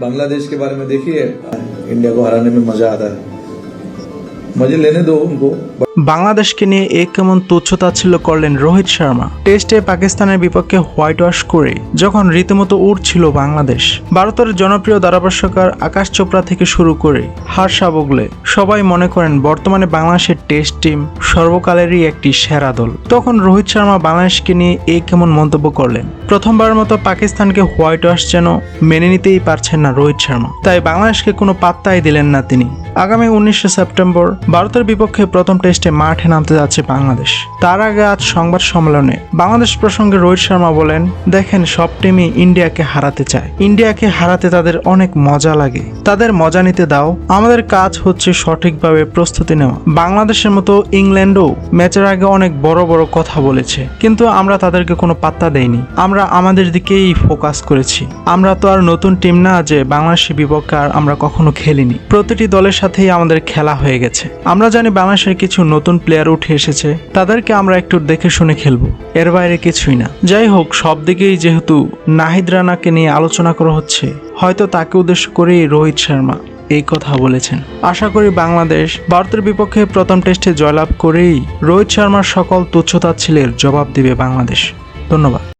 बांग्लादेश के बारे में देखिए इंडिया को हराने में मज़ा आता है। मजे लेने दो उनको বাংলাদেশকে নিয়ে এক কেমন তুচ্ছতাচ্ছিল্য করলেন রোহিত শর্মা টেস্টে পাকিস্তানের বিপক্ষে হোয়াইট ওয়াশ করে যখন রীতিমতো উঠছিল বাংলাদেশ ভারতের জনপ্রিয় ধারাভাষ্যকার আকাশ চোপড়া থেকে শুরু করে হার্ষা বগলে সবাই মনে করেন বর্তমানে বাংলাদেশের টেস্ট টিম সর্বকালেরই একটি সেরা দল তখন রোহিত শর্মা বাংলাদেশকে নিয়ে এই কেমন মন্তব্য করলেন প্রথমবারের মতো পাকিস্তানকে হোয়াইট ওয়াশ যেন মেনে নিতেই পারছেন না রোহিত শর্মা তাই বাংলাদেশকে কোনো পাত্তাই দিলেন না তিনি আগামী উনিশে সেপ্টেম্বর ভারতের বিপক্ষে প্রথম টেস্টে মাঠে নামতে যাচ্ছে বাংলাদেশ। তার আগে আজ সংবাদ সম্মেলনে বাংলাদেশ প্রসঙ্গে রোহিত শর্মা বলেন, দেখেন, সব টিমই ইন্ডিয়াকে হারাতে চায়। ইন্ডিয়াকে হারাতে তাদের অনেক মজা লাগে। তাদের মজা নিতে দাও। আমাদের কাজ হচ্ছে সঠিকভাবে প্রস্তুতি নেওয়া। বাংলাদেশের মতো ইংল্যান্ডও ম্যাচের আগে অনেক বড় বড় কথা বলেছে। কিন্তু আমরা তাদেরকে কোনো পাত্তা দেইনি। আমরা আমাদের দিকেই ফোকাস করেছি। আমরা তো আর নতুন টিম না যে বাংলাদেশের বিপক্ষে আর আমরা কখনো খেলিনি। প্রতিটি দলের সাথেই আমাদের খেলা হয়ে গেছে। আমরা জানি বাংলাদেশের কিছু নতুন প্লেয়ার উঠে এসেছে। তাদেরকে আমরা একটু দেখে শুনে খেলব। এর বাইরে কিছুই না। যাই হোক, সব দিকেই যেহেতু নাহিদ রানাকে নিয়ে আলোচনা করা হচ্ছে, হয়তো তাকে উদ্দেশ্য করেই রোহিত শর্মা এই কথা বলেছেন। আশা করি বাংলাদেশ ভারতের বিপক্ষে প্রথম টেস্টে জয়লাভ করেই রোহিত শর্মার সকল তুচ্ছতাচ্ছিলের জবাব দিবে বাংলাদেশ। ধন্যবাদ।